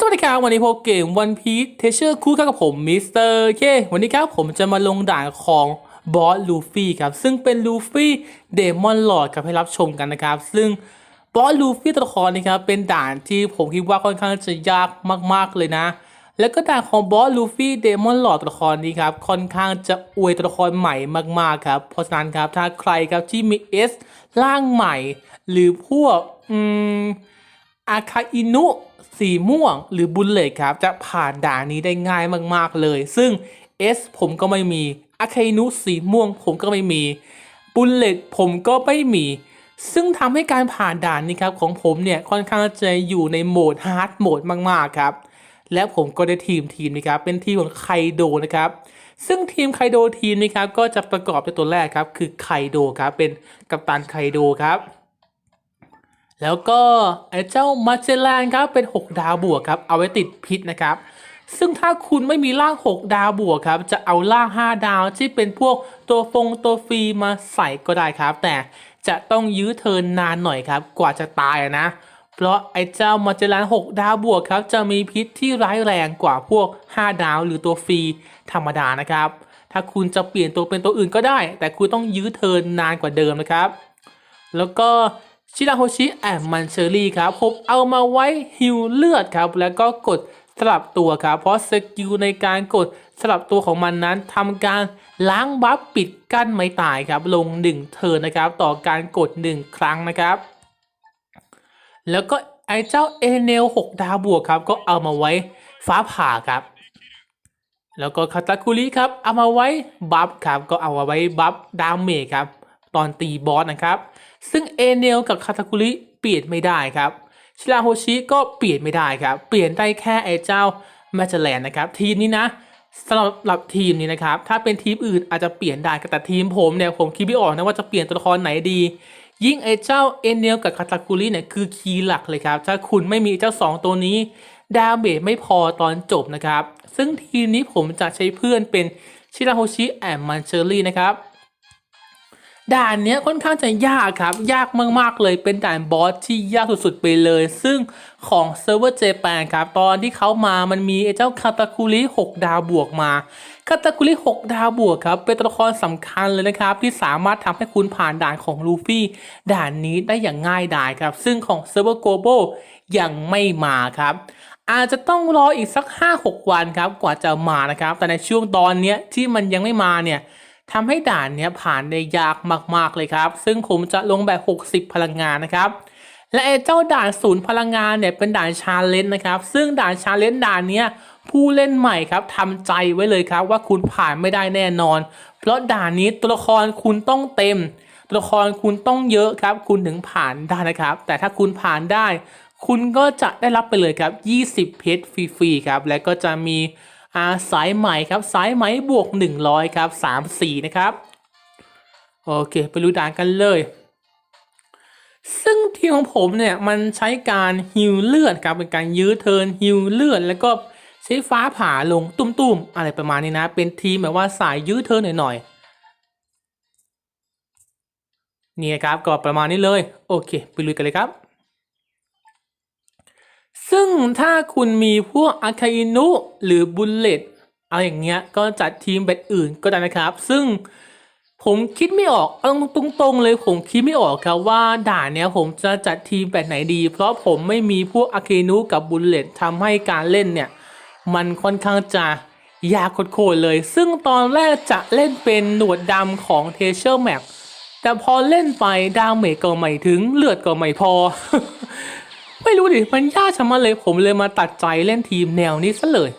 สวัสดีครับ วันนี้พบเกมวันพีทเทเชอร์คู่กับผมมิสเตอร์เควันนี้ครับผมจะมาลงด่านของบอสลูฟี่ครับ ซึ่งเป็นลูฟี่เดมอนหลอดครับให้รับชมกันนะครับ ซึ่งบอสลูฟี่ตัวละครนี้ครับเป็นด่านที่ผมคิดว่าค่อนข้างจะยากมาก ๆ เลยนะ แล้วก็ด่านของบอสลูฟี่เดมอนหลอดตัวละครนี้ครับค่อนข้างจะอวยตัวละครใหม่มาก ๆ ครับ เพราะฉะนั้นครับถ้าใครครับที่มีเอสร่างใหม่ หรือพวกอืมอาคาอินุ สีม่วงหรือบุลเลตครับ จะผ่านด่านนี้ได้ง่ายมากๆเลย ซึ่ง S ผมก็ไม่มีอาคนุสีม่วงผมก็ไม่มีบุลเลตผมก็ไม่มี ซึ่งทำให้การผ่านด่านนี้ครับของผมเนี่ยค่อนข้างจะอยู่ในโหมดฮาร์ดโหมดมากๆครับ และผมก็ได้ทีมทีมนี้ครับเป็นทีมของไคโดนะครับซึ่งทีมไคโดทีมนี้ครับก็จะประกอบด้วยตัวแรกครับคือไคโดครับเป็นกัปตันไคโดครับ แล้วก็ไอ้เจ้ามาเจลานครับเป็น 6 ดาวบวกครับ เอาไว้ติดพิษนะครับ ซึ่งถ้าคุณไม่มีร่าง 6 ดาวบวกครับ จะเอาร่าง 5 ดาวที่เป็นพวกตัวฟงตัวฟรีมาใส่ก็ได้ครับ แต่จะต้องยื้อเทินนานหน่อยครับ กว่าจะตายนะ เพราะไอ้เจ้ามาเจลาน 6 ดาวบวกครับ จะมีพิษที่ร้ายแรงกว่าพวก 5 ดาวหรือตัวฟรีธรรมดานะครับ ถ้าคุณจะเปลี่ยนตัวเป็นตัวอื่นก็ได้ แต่คุณต้องยื้อเทินนานกว่าเดิมนะครับ แล้วก็ ชิราโฮชิแอนมันเชอรี่ครับผมเอามาไว้ฮิวเลือดครับ แล้วก็กดสลับตัวครับ เพราะสกิลในการกดสลับตัวของมันนั้นทำการล้างบัฟปิดกั้นไม่ตายครับ ลง 1 เทิร์นนะครับ ต่อการกด 1 ครั้งนะครับ แล้วก็ไอ้เจ้าเอเนล6ดาวบวกครับ ก็เอามาไว้ฟ้าผ่าครับ แล้วก็คาตาคุริครับ เอามาไว้บัฟครับ ก็เอามาไว้บัฟดาเมจครับ ตอนตีบอสนะครับ ซึ่งเอเนลกับคาตาคุริเปลี่ยนไม่ได้ครับชิราโฮชิก็เปลี่ยนไม่ได้ครับ เปลี่ยนได้แค่ไอ้เจ้าแมจแลนนะครับ ทีมนี้นะสำหรับทีมนี้นะครับ ถ้าเป็นทีมอื่นอาจจะเปลี่ยนได้แต่ทีมผมเนี่ยผมคิดไม่ออกนะว่าจะเปลี่ยนตัวละครไหนดี ยิ่งไอ้เจ้าเอเนลกับคาตาคุริเนี่ยคือคีย์หลักเลยครับ ถ้าคุณไม่มีเจ้า 2 ตัวนี้ดาเมจไม่พอตอนจบนะครับ ซึ่งทีมนี้ผมจะใช้เพื่อนเป็นชิราโฮชิแอนมันเชอรี่นะครับ ด่านเนี้ยค่อนข้างจะยากครับ ยากมากๆเลยเป็นด่านบอสที่ยากสุดๆไปเลย ซึ่งของเซิร์ฟเวอร์เจแปนครับ ตอนที่เขามามันมีไอ้เจ้าคาตาคุริ6ดาวบวกมาคาตาคุริ6ดาวบวกครับ เป็นตัวละครสำคัญเลยนะครับ ที่สามารถทำให้คุณผ่านด่านของลูฟี่ด่านนี้ได้อย่างง่ายดายครับ ซึ่งของเซิร์ฟเวอร์โกลบยังไม่มาครับอาจจะต้องรออีกสัก 5-6 วันครับ กว่าจะมานะครับ แต่ในช่วงตอนนี้ที่มันยังไม่มาเนี่ย ทำให้ด่านเนี้ยผ่านได้ยากมากๆเลยครับ ซึ่งผมจะลงแบบ 60 พลังงานนะครับ และไอ้เจ้าด่านศูนย์พลังงานเนี่ยเป็นด่านชาเลนจ์นะครับ ซึ่งด่านชาเลนจ์ด่านเนี้ยผู้เล่นใหม่ครับทำใจไว้เลยครับว่าคุณผ่านไม่ได้แน่นอน เพราะด่านนี้ตัวละครคุณต้องเต็ม ตัวละครคุณต้องเยอะครับ คุณถึงผ่านได้นะครับ แต่ถ้าคุณผ่านได้ คุณก็จะได้รับไปเลยครับ 20 เพชรฟรีๆครับ และก็จะมี อาสายไหมครับสายไหมบวก 100 ครับ 3 4 นะครับ โอเค ไปดูด่านกันเลย ซึ่งทีมของผมเนี่ย มันใช้การฮิวเลือดครับ เป็นการยื้อเทินฮิวเลือด แล้วก็ใช้ฟ้าผ่าลงตุ้มๆ อะไรประมาณนี้นะ เป็นทีมแบบว่าสายยื้อเทินหน่อยๆนี่ครับก็ประมาณนี้เลย โอเค ไปลุยกันเลยครับ ซึ่งถ้าคุณมีพวกอาคาอินุหรือบุลเลตอะไรอย่างเงี้ยก็จัดทีมแบบอื่นก็ได้นะครับ ซึ่งผมคิดไม่ออกเอาตรงๆเลยผมคิดไม่ออกครับว่าด่านเนี้ยผมจะจัดทีมแบบไหนดี เพราะผมไม่มีพวกอาคาอินุกับบุลเลตทำให้การเล่นเนี่ย มันค่อนข้างจะยากโคตรเลย ซึ่งตอนแรกจะเล่นเป็นหนวดดำของเทเชอร์แมปแต่พอเล่นไปดาเมจก็ไม่ถึงเลือดก็ไม่พอ ไม่รู้ดิมันยากชะมัดเลยผมเลยมาตัดใจเล่นทีมแนวนี้ซะเลย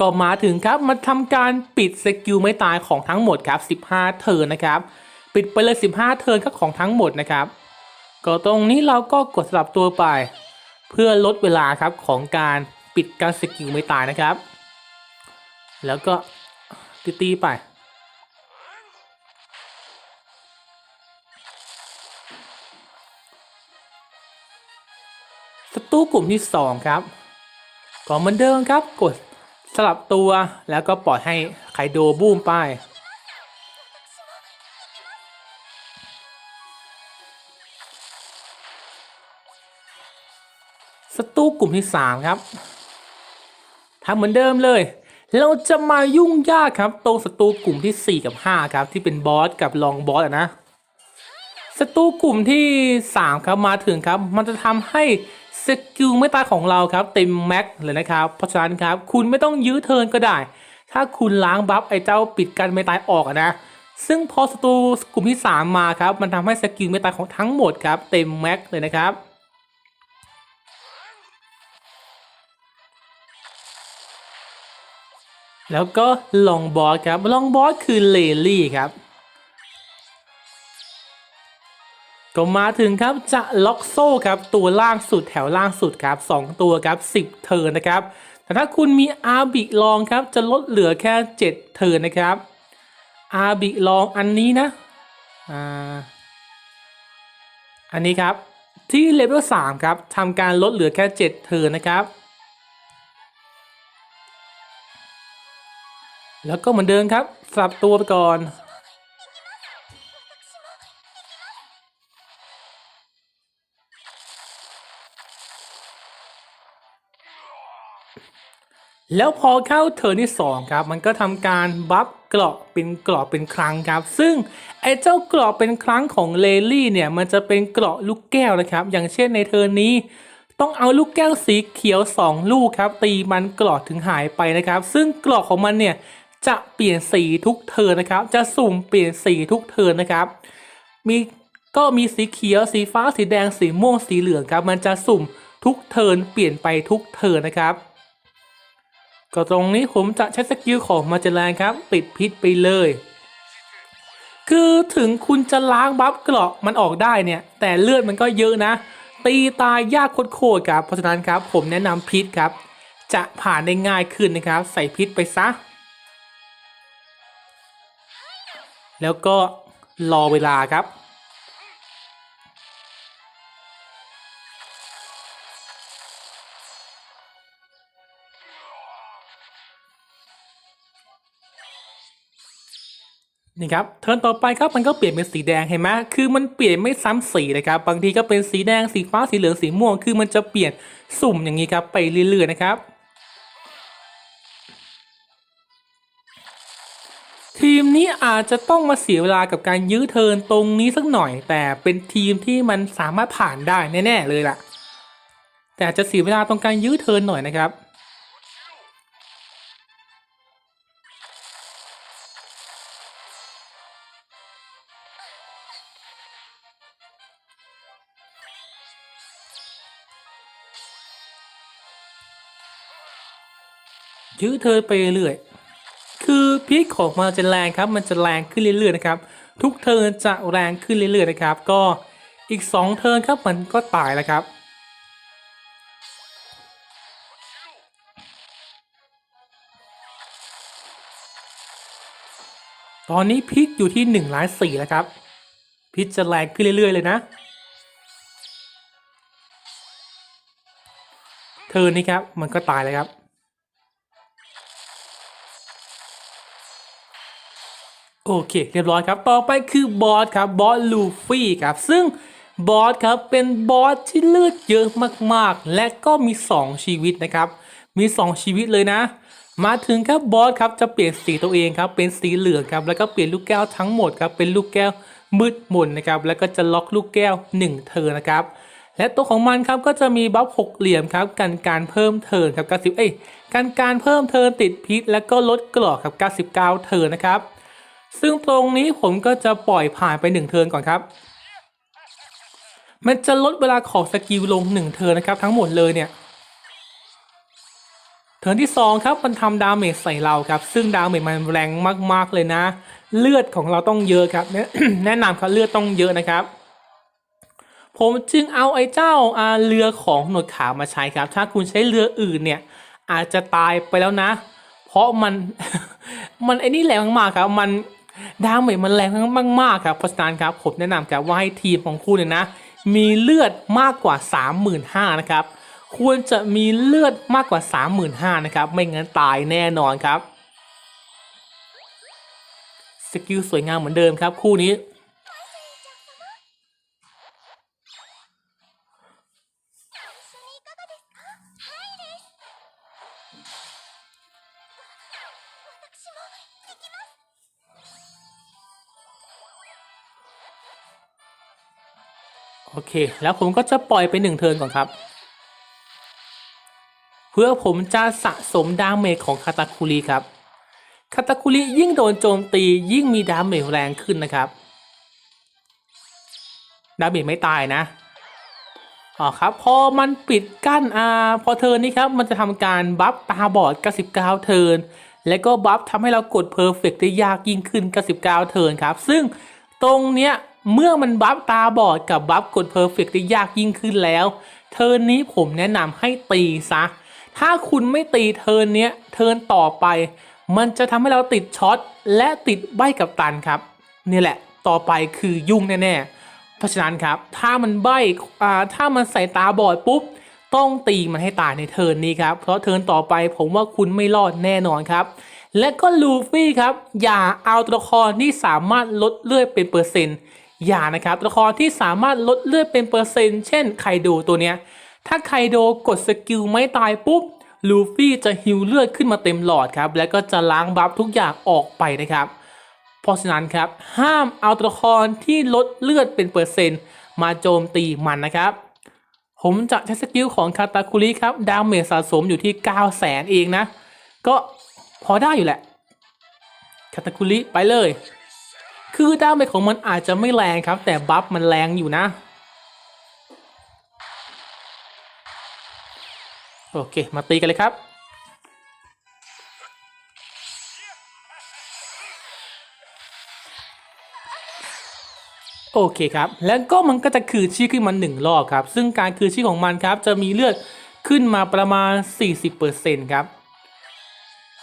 ก็มาถึงครับมาทำการปิดสกิลไม่ตายของทั้งหมดครับ 15 เทิร์นนะครับ ปิดไปเลย 15 เทิร์นก็ของทั้งหมดนะครับ ก็ตรงนี้เราก็กดสลับตัวไป เพื่อลดเวลาครับของการปิดการสกิลไม่ตายนะครับ แล้วก็ตีไป ตรูกลุ่มที่ 2 ครับก็เหมือนเดิมครับกดสลับตัวแล้วก็ปล่อยให้ไคโดบูมไปโศัตรูกลุ่มที่สามครับทำเหมือนเดิมเลย เราจะมายุ่งยากครับตรงศัตรูกลุ่มที่ 4 กับ 5 ครับ ที่เป็นบอสกับรองบอสอะนะศัตรูกลุ่มที่ 3 ครับมาถึงครับ มันจะทำให้ สกิลไม่ตายของเราครับเต็มแม็กเลยนะครับ เพราะฉะนั้นครับคุณไม่ต้องยื้อเทินก็ได้ ถ้าคุณล้างบัฟไอ้เจ้าปิดกันไม่ตายออกนะ ซึ่งพอศัตรูกลุ่มที่ 3 มาครับ มันทำให้สกิลไม่ตายของทั้งหมดครับเต็มแม็กเลยนะครับแล้วก็ลองบอสครับลองบอสคือเลลี่ครับ ก็มาถึงครับจะล็อกโซ่ครับตัวล่างสุดแถวล่างสุดครับ 2 ตัวครับ 10 เทิร์นนะครับ แต่ถ้าคุณมีอาบิลองครับจะลดเหลือแค่ 7 เทิร์นนะครับอาบิลองอันนี้นะอ่าอันนี้ครับที่เลเวล3ครับทำการลดเหลือแค่ 7 เทิร์นนะครับ แล้วก็เหมือนเดิมครับสลับตัวไปก่อน แล้วพอเข้าเทิร์นที่2ครับมันก็ทำการบัฟเกราะเป็นเกราะเป็นครั้งครับ ซึ่งไอ้เจ้าเกราะเป็นครั้งของเลลี่เนี่ยมันจะเป็นเกราะลูกแก้วนะครับ อย่างเช่นในเทิร์นนี้ ต้องเอาลูกแก้วสีเขียว 2 ลูกครับ ตีมันเกราะถึงหายไปนะครับ ซึ่งเกราะของมันเนี่ยจะเปลี่ยนสีทุกเทิร์นนะครับ จะสุ่มเปลี่ยนสีทุกเทิร์นนะครับ มีก็มีสีเขียวสีฟ้าสีแดงสีม่วงสีเหลืองครับ มันจะสุ่มทุกเทิร์นเปลี่ยนไปทุกเทิร์นนะครับ ก็ตรงนี้ผมจะใช้สกิลของมาเจแลนครับ ปิดพิษไปเลย คือถึงคุณจะล้างบัฟเกราะมันออกได้เนี่ย แต่เลือดมันก็เยอะนะ ตีตายยากโคตรครับ เพราะฉะนั้นครับผมแนะนำพิษครับ จะผ่านได้ง่ายขึ้นนะครับ ใส่พิษไปซะ แล้วก็รอเวลาครับ นี่ครับเทิร์นต่อไปครับมันก็เปลี่ยนเป็นสีแดงเห็นไหมคือมันเปลี่ยนไม่ซ้ำสีนะครับบางทีก็เป็นสีแดงสีฟ้าสีเหลืองสีม่วงคือมันจะเปลี่ยนสุ่มอย่างนี้ครับไปเรื่อยๆนะครับ ทีมนี้อาจจะต้องมาเสียเวลากับการยื้อเทิร์นตรงนี้สักหน่อย แต่เป็นทีมที่มันสามารถผ่านได้แน่ๆเลยล่ะ แต่จจะเสียเวลาตรงการยื้อเทิร์นหน่อยนะครับ ยื้อเทิร์นไปเรื่อย คือพิษของมันจะแรงครับ มันจะแรงขึ้นเรื่อยๆนะครับ ทุกเทิร์นจะแรงขึ้นเรื่อยๆนะครับ ก็อีก 2 เทิร์นครับมันก็ตายแล้วครับตอนนี้พิษอยู่ที่1ล้านสี่แล้วครับ พิษจะแรงขึ้นเรื่อย ๆ เลยนะเทิร์นี้ครับมันก็ตายเลยครับ โอเค เรียบร้อยครับ ต่อไปคือบอสครับบอสลูฟี่ครับซึ่งบอสครับเป็นบอสที่เลือดเยอะมากๆ และก็มี 2 ชีวิตนะครับ มี 2 ชีวิตเลยนะ มาถึงครับบอสครับจะเปลี่ยนสีตัวเองครับเป็นสีเหลืองครับแล้วก็เปลี่ยนลูกแก้วทั้งหมดครับเป็นลูกแก้วมืดมนนะครับแล้วก็จะล็อกลูกแก้ว 1เทอร์นะครับและตัวของมันครับก็จะมีบัฟหกเหลี่ยมครับกันการเพิ่มเทิร์นครับ90เอ้ยกันการเพิ่มเทิร์นติดพิษ แล้วก็ลดกรอกครับ99 เทิร์นนะครับ ซึ่งตรงนี้ผมก็จะปล่อยผ่านไป 1 เทิร์นก่อนครับ มันจะลดเวลาของสกิลลง 1 เทิร์นนะครับ ทั้งหมดเลยเนี่ย เทิร์นที่ 2 ครับมันทำดาเมจใส่เราครับ ซึ่งดาเมจมันแรงมากๆเลยนะ เลือดของเราต้องเยอะครับ แนะแนะนำครับเลือดต้องเยอะนะครับผมจึงเอาไอ้เจ้าอาเรือของหนวดขาวมาใช้ครับ ถ้าคุณใช้เรืออื่นเนี่ย อาจจะตายไปแล้วนะ เพราะมัน มันไอ้นี่แรงมากครับ มัน ดาเมจมันแรงมากๆครับเพราะฉะนั้นครับผมแนะนำครับว่าให้ทีมของคุณเนี่ยนะ มีเลือดมากกว่า 35,000นะครับควรจะมีเลือดมากกว่า 35,000นะครับไม่งั้นตายแน่นอนครับสกิลสวยงามเหมือนเดิมครับ คู่นี้ โอเค แล้วผมก็จะปล่อยไปหนึ่งเทิร์นก่อนครับ เพื่อผมจะสะสมดาเมจของคาตาคุริครับคาตาคุริยิ่งโดนโจมตียิ่งมีดาเมจแรงขึ้นนะครับดาเมจไม่ตายนะอ๋อครับพอมันปิดกั้นอ่าพอเทิร์นนี้ครับมันจะทำการบัฟตาบอด99เทิร์นและก็บัฟทำให้เรากดเพอร์เฟกได้ยากยิ่งขึ้น99เทิร์นครับ ซึ่งตรงเนี้ย เมื่อมันบัฟตาบอดกับบัฟกดเพอร์เฟกได้ยากยิ่งขึ้นแล้ว เทิร์นนี้ผมแนะนำให้ตีซะ ถ้าคุณไม่ตีเทิร์นเนี้ยเทิร์นต่อไป มันจะทำให้เราติดช็อตและติดใบกับตันครับ นี่แหละ ต่อไปคือยุ่งแน่ๆ เพราะฉะนั้นครับ ถ้ามันใบอ่าถ้ามันใส่ตาบอดปุ๊บ ต้องตีมันให้ตายในเทิร์นนี้ครับ เพราะเทิร์นต่อไปผมว่าคุณไม่รอดแน่นอนครับและก็ลูฟี่ครับ อย่าเอาตัวละครที่สามารถลดเลือดเป็นเปอร์เซ็นต์ ยานะครับตัวละครที่สามารถลดเลือดเป็นเปอร์เซ็นต์เช่นไคโดตัวเนี้ยถ้าไคโดกดสกิลไม่ตายปุ๊บลูฟี่จะฮิวเลือดขึ้นมาเต็มหลอดครับแล้วก็จะล้างบัฟทุกอย่างออกไปนะครับเพราะฉะนั้นครับห้ามเอาตัวละครที่ลดเลือดเป็นเปอร์เซ็นต์มาโจมตีมันนะครับ ผมจะใช้สกิลของคาตาคุริครับดาเมจสะสมอยู่ที่ 9 0 0แสนเองนะ ก็พอได้อยู่แหละคาตาคุริไปเลย คือดาเมจของมันอาจจะไม่แรงครับ แต่บัฟมันแรงอยู่นะ โอเค มาตีกันเลยครับ โอเคครับ แล้วก็มันก็จะคืนชีพขึ้นมาหนึ่งรอบครับ ซึ่งการคืนชีพของมันครับ จะมีเลือดขึ้นมาประมาณ 40%ครับ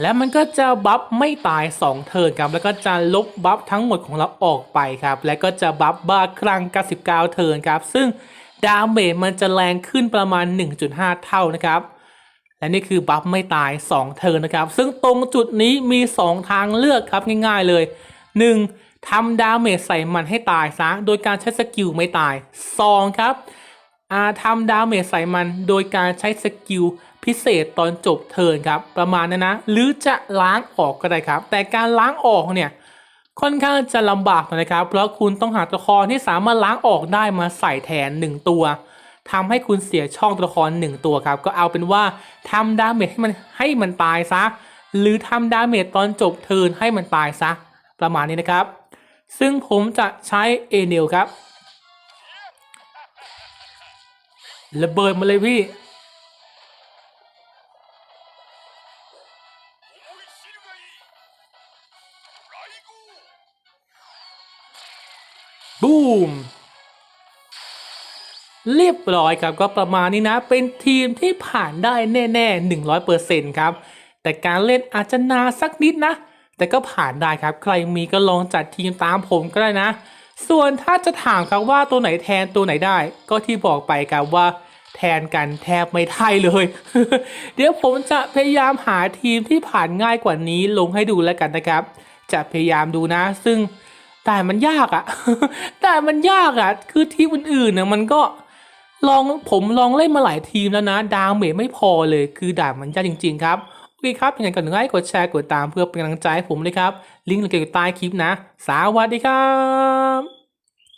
และมันก็จะบัฟไม่ตาย 2 เทิร์นครับ แล้วก็จะลบบัฟทั้งหมดของเราออกไปครับ และก็จะบัฟบ้าครั้ง 99 เทิร์นครับ ซึ่งดาเมจมันจะแรงขึ้นประมาณ 1.5 เท่านะครับ และนี่คือบัฟไม่ตาย 2 เทิร์นนะครับ ซึ่งตรงจุดนี้มี 2 ทางเลือกครับง่ายๆเลย 1. ทำดาเมจใส่มันให้ตายซะ โดยการใช้สกิลไม่ตาย 2. ครับอาทำดาเมจใส่มันโดยการใช้สกิล พิเศษตอนจบเทินครับ ประมาณนั้นนะ หรือจะล้างออกก็ได้ครับ แต่การล้างออกเนี่ยค่อนข้างจะลำบากนะครับ เพราะคุณต้องหาตัวละครที่สามารถล้างออกได้มาใส่แทน 1 ตัวทำให้คุณเสียช่องตัวละคร 1 ตัวครับ ก็เอาเป็นว่าทำดาเมจให้มันให้มันตายซะ หรือทำดาเมจตอนจบเทินให้มันตายซะ ประมาณนี้นะครับ ซึ่งผมจะใช้เอเนลครับระเบิดมาเลยพี่ บูม เรียบร้อยครับก็ประมาณนี้นะ เป็นทีมที่ผ่านได้แน่ๆ 100%ครับ แต่การเล่นอาจจะนาสักนิดนะ แต่ก็ผ่านได้ครับ ใครมีก็ลองจัดทีมตามผมก็ได้นะ ส่วนถ้าจะถามครับว่าตัวไหนแทนตัวไหนได้ ก็ที่บอกไปครับว่า แทนกันแทบไม่ได้เลย เดี๋ยวผมจะพยายามหาทีมที่ผ่านง่ายกว่านี้ลงให้ดูแล้วกันนะครับ จะพยายามดูนะ ซึ่งแต่มันยากอะแต่มันยากอะคือทีมอื่นๆเนี่ยมันก็ลองผมลองเล่นมาหลายทีมแล้วนะ ดาวเมจไม่พอเลย คือด่านมันยากจริง ๆ ครับโอเคครับยังไงก็หนึ่งไลค์กดแชร์กดตามเพื่อเป็นกำลังใจให้ผมเลยครับ ลิงก์อยู่ใต้คลิปนะ สวัสดีครับ